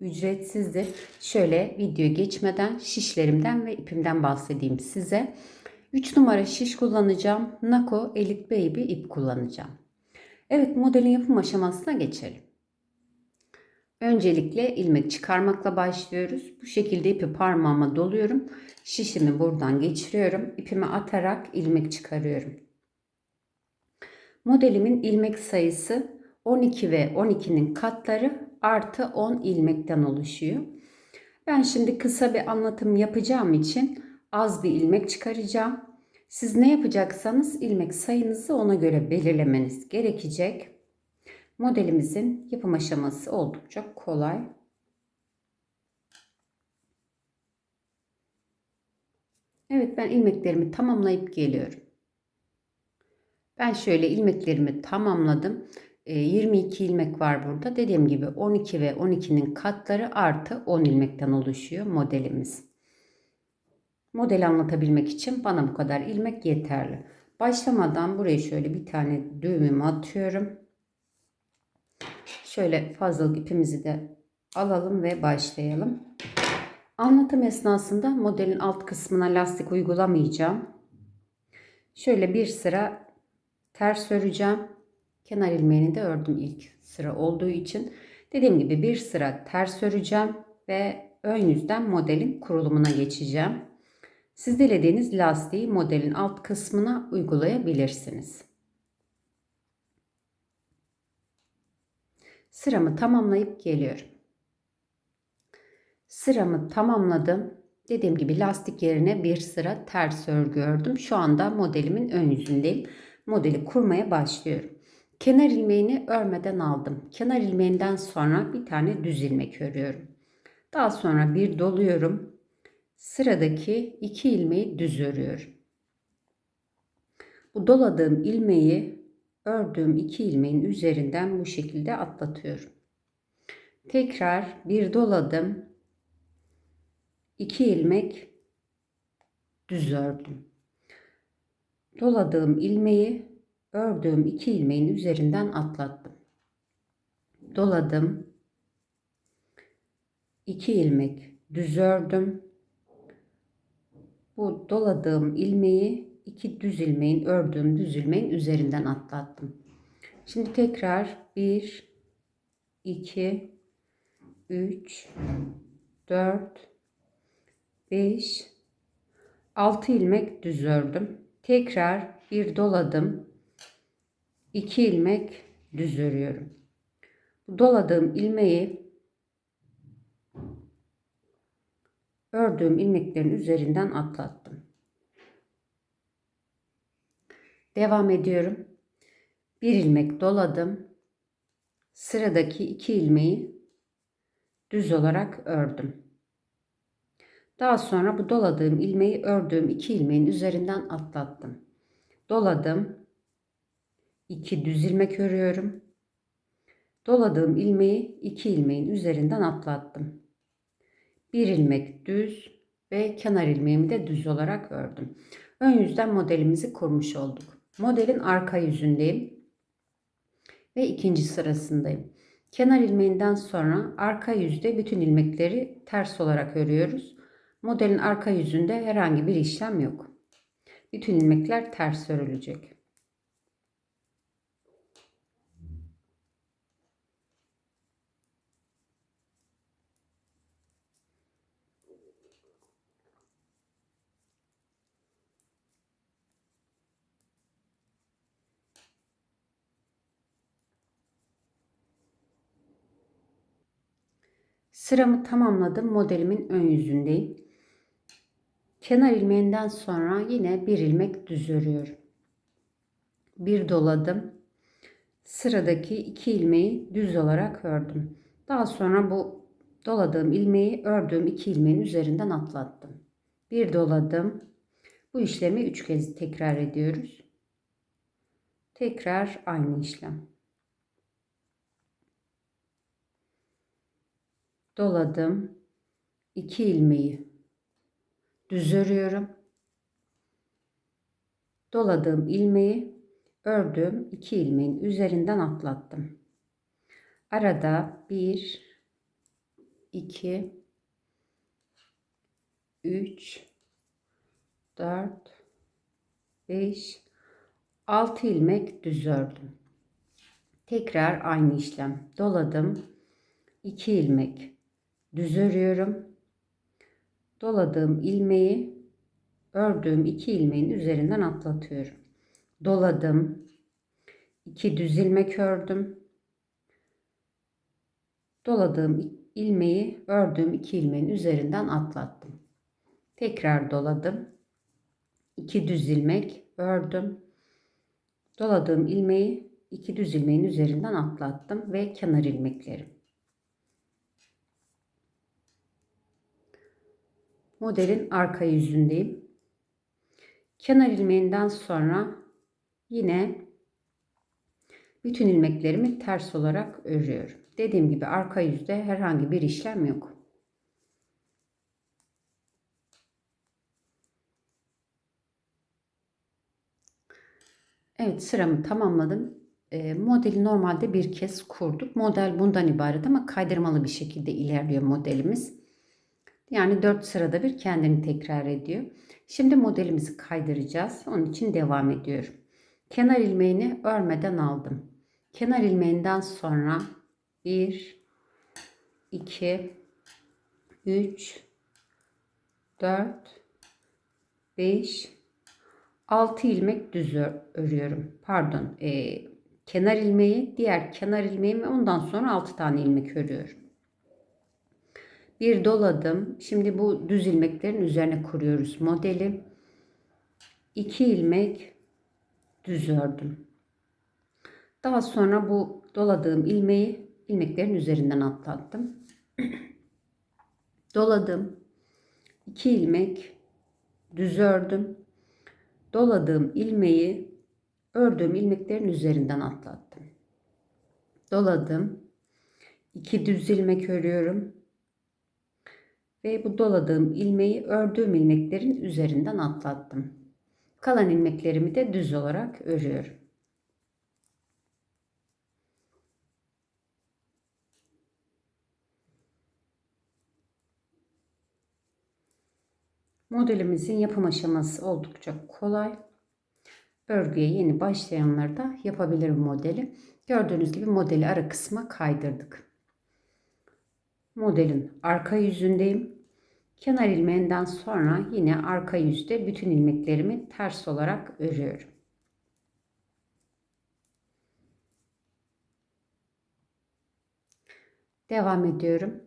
ücretsizdir. Şöyle video geçmeden şişlerimden ve ipimden bahsedeyim size. 3 numara şiş kullanacağım. Nako Elite Baby ip kullanacağım. Evet modelin yapım aşamasına geçelim. Öncelikle ilmek çıkarmakla başlıyoruz. Bu şekilde ipi parmağıma doluyorum. Şişimi buradan geçiriyorum. İpimi atarak ilmek çıkarıyorum. Modelimin ilmek sayısı 12 ve 12'nin katları artı 10 ilmekten oluşuyor. Ben şimdi kısa bir anlatım yapacağım için az bir ilmek çıkaracağım. Siz ne yapacaksanız ilmek sayınızı ona göre belirlemeniz gerekecek. Modelimizin yapım aşaması oldukça kolay. Evet ben ilmeklerimi tamamlayıp geliyorum. Ben şöyle ilmeklerimi tamamladım. 22 ilmek var burada. Dediğim gibi 12 ve 12'nin katları artı 10 ilmekten oluşuyor modelimiz. Modeli anlatabilmek için bana bu kadar ilmek yeterli. Başlamadan buraya şöyle bir tane düğümümü atıyorum. Şöyle fazlalık ipimizi de alalım ve başlayalım. Anlatım esnasında modelin alt kısmına lastik uygulamayacağım. Şöyle bir sıra ters öreceğim. Kenar ilmeğini de ördüm ilk sıra olduğu için. Dediğim gibi bir sıra ters öreceğim ve ön yüzden modelin kurulumuna geçeceğim. Siz dilediğiniz lastiği modelin alt kısmına uygulayabilirsiniz. Sıramı tamamlayıp geliyorum. Sıramı tamamladım. Dediğim gibi lastik yerine bir sıra ters örgü ördüm. Şu anda modelimin ön yüzündeyim. Modeli kurmaya başlıyorum. Kenar ilmeğini örmeden aldım. Kenar ilmeğinden sonra bir tane düz ilmek örüyorum. Daha sonra bir doluyorum. Sıradaki iki ilmeği düz örüyorum. Bu doladığım ilmeği ördüğüm iki ilmeğin üzerinden bu şekilde atlatıyorum. Tekrar bir doladım. iki ilmek düz ördüm. Doladığım ilmeği ördüğüm iki ilmeğin üzerinden atlattım. Doladım. iki ilmek düz ördüm. Bu doladığım ilmeği iki düz ilmeğin ördüğüm düz ilmeğin üzerinden atlattım. Şimdi tekrar 1 2 3 4 5 6 ilmek düz ördüm. Tekrar bir doladım. 2 ilmek düz örüyorum. Doladığım ilmeği ördüğüm ilmeklerin üzerinden atlattım. Devam ediyorum. Bir ilmek doladım. Sıradaki iki ilmeği düz olarak ördüm. Daha sonra bu doladığım ilmeği ördüğüm iki ilmeğin üzerinden atlattım. Doladım. 2 düz ilmek örüyorum. Doladığım ilmeği 2 ilmeğin üzerinden atlattım. 1 ilmek düz ve kenar ilmeğimi de düz olarak ördüm. Ön yüzden modelimizi kurmuş olduk. Modelin arka yüzündeyim ve ikinci sırasındayım. Kenar ilmeğinden sonra arka yüzde bütün ilmekleri ters olarak örüyoruz. Modelin arka yüzünde herhangi bir işlem yok. Bütün ilmekler ters örülecek. Sıramı tamamladım. Modelimin ön yüzündeyim. Kenar ilmeğinden sonra yine bir ilmek düz örüyorum. Bir doladım. Sıradaki iki ilmeği düz olarak ördüm. Daha sonra bu doladığım ilmeği ördüğüm iki ilmeğin üzerinden atlattım. Bir doladım. Bu işlemi 3 kez tekrar ediyoruz. Tekrar aynı işlem. Doladım. 2 ilmeği düz örüyorum. Doladığım ilmeği ördüğüm 2 ilmeğin üzerinden atlattım. Arada 1 2 3 4 5 6 ilmek düz ördüm. Tekrar aynı işlem. Doladım. 2 ilmek düz örüyorum. Doladığım ilmeği ördüğüm 2 ilmeğin üzerinden atlatıyorum. Doladım. 2 düz ilmek ördüm. Doladığım ilmeği ördüğüm 2 ilmeğin üzerinden atlattım. Tekrar doladım. 2 düz ilmek ördüm. Doladığım ilmeği 2 düz ilmeğin üzerinden atlattım ve kenar ilmeklerim. Modelin arka yüzündeyim. Kenar ilmeğinden sonra yine bütün ilmeklerimi ters olarak örüyorum. Dediğim gibi arka yüzde herhangi bir işlem yok. Evet sıramı tamamladım. E, modeli normalde bir kez kurduk. Model bundan ibaret ama kaydırmalı bir şekilde ilerliyor modelimiz. Yani 4 sırada bir kendini tekrar ediyor. Şimdi modelimizi kaydıracağız. Onun için devam ediyorum. Kenar ilmeğini örmeden aldım. Kenar ilmeğinden sonra 1 2 3 4 5 6 ilmek düz örüyorum. Pardon. E, kenar ilmeği, diğer kenar ilmeğimi ondan sonra 6 tane ilmek örüyorum. Bir doladım. Şimdi bu düz ilmeklerin üzerine kuruyoruz modeli. 2 ilmek düz ördüm. Daha sonra bu doladığım ilmeği ilmeklerin üzerinden atlattım. Doladım. 2 ilmek düz ördüm. Doladığım ilmeği ördüğüm ilmeklerin üzerinden atlattım. Doladım. 2 düz ilmek örüyorum. Ve bu doladığım ilmeği ördüğüm ilmeklerin üzerinden atlattım. Kalan ilmeklerimi de düz olarak örüyorum. Modelimizin yapım aşaması oldukça kolay. Örgüye yeni başlayanlar da yapabilir modeli. Gördüğünüz gibi modeli ara kısma kaydırdık. Modelin arka yüzündeyim. Kenar ilmeğinden sonra yine arka yüzde bütün ilmeklerimi ters olarak örüyorum. Devam ediyorum.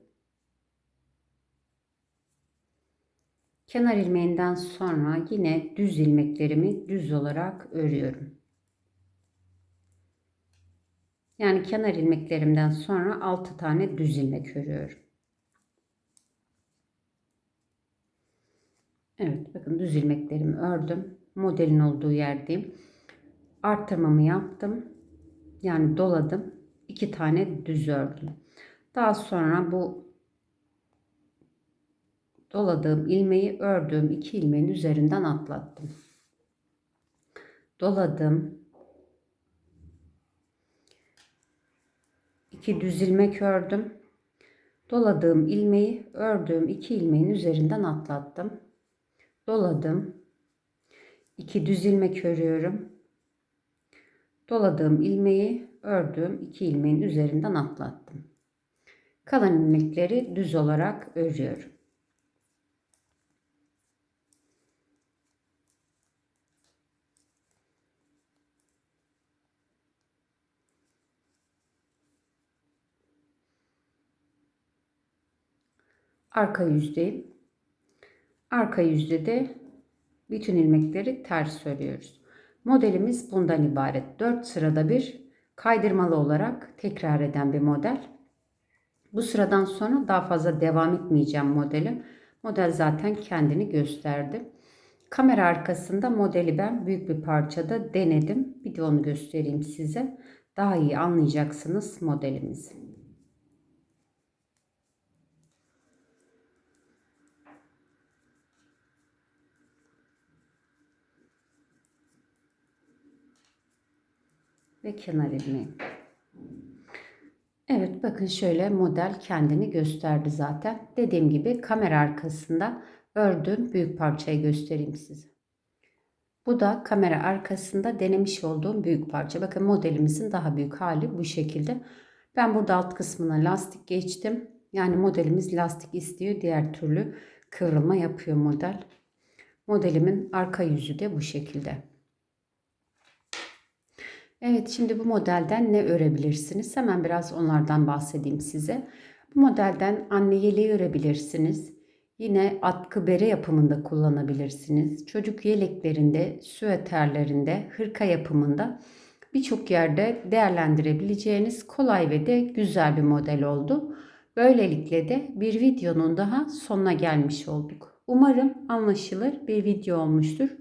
Kenar ilmeğinden sonra yine düz ilmeklerimi düz olarak örüyorum. Yani kenar ilmeklerimden sonra 6 tane düz ilmek örüyorum. Evet bakın düz ilmeklerimi ördüm. Modelin olduğu yerdeyim. Arttırmamı yaptım. Yani doladım. 2 tane düz ördüm. Daha sonra bu doladığım ilmeği ördüğüm iki ilmeğin üzerinden atlattım. Doladım. İki düz ilmek ördüm. Doladığım ilmeği ördüğüm iki ilmeğin üzerinden atlattım. Doladım. iki düz ilmek örüyorum. Doladığım ilmeği ördüğüm iki ilmeğin üzerinden atlattım. Kalan ilmekleri düz olarak örüyorum. Arka yüzdeyim. Arka yüzde de bütün ilmekleri ters örüyoruz. Modelimiz bundan ibaret. 4 sırada bir kaydırmalı olarak tekrar eden bir model. Bu sıradan sonra daha fazla devam etmeyeceğim modeli. Model zaten kendini gösterdi. Kamera arkasında modeli ben büyük bir parçada denedim. Bir de onu göstereyim size. Daha iyi anlayacaksınız modelimizi. Ve kenar ilmeği. Evet bakın şöyle model kendini gösterdi zaten. Dediğim gibi kamera arkasında ördüğüm büyük parçayı göstereyim size. Bu da kamera arkasında denemiş olduğum büyük parça. Bakın modelimizin daha büyük hali bu şekilde. Ben burada alt kısmına lastik geçtim. Yani modelimiz lastik istiyor. Diğer türlü kıvrılma yapıyor model. Modelimin arka yüzü de bu şekilde. Evet şimdi bu modelden ne örebilirsiniz? Hemen biraz onlardan bahsedeyim size. Bu modelden anne yeleği örebilirsiniz. Yine atkı bere yapımında kullanabilirsiniz. Çocuk yeleklerinde, süeterlerinde, hırka yapımında birçok yerde değerlendirebileceğiniz kolay ve de güzel bir model oldu. Böylelikle de bir videonun daha sonuna gelmiş olduk. Umarım anlaşılır bir video olmuştur.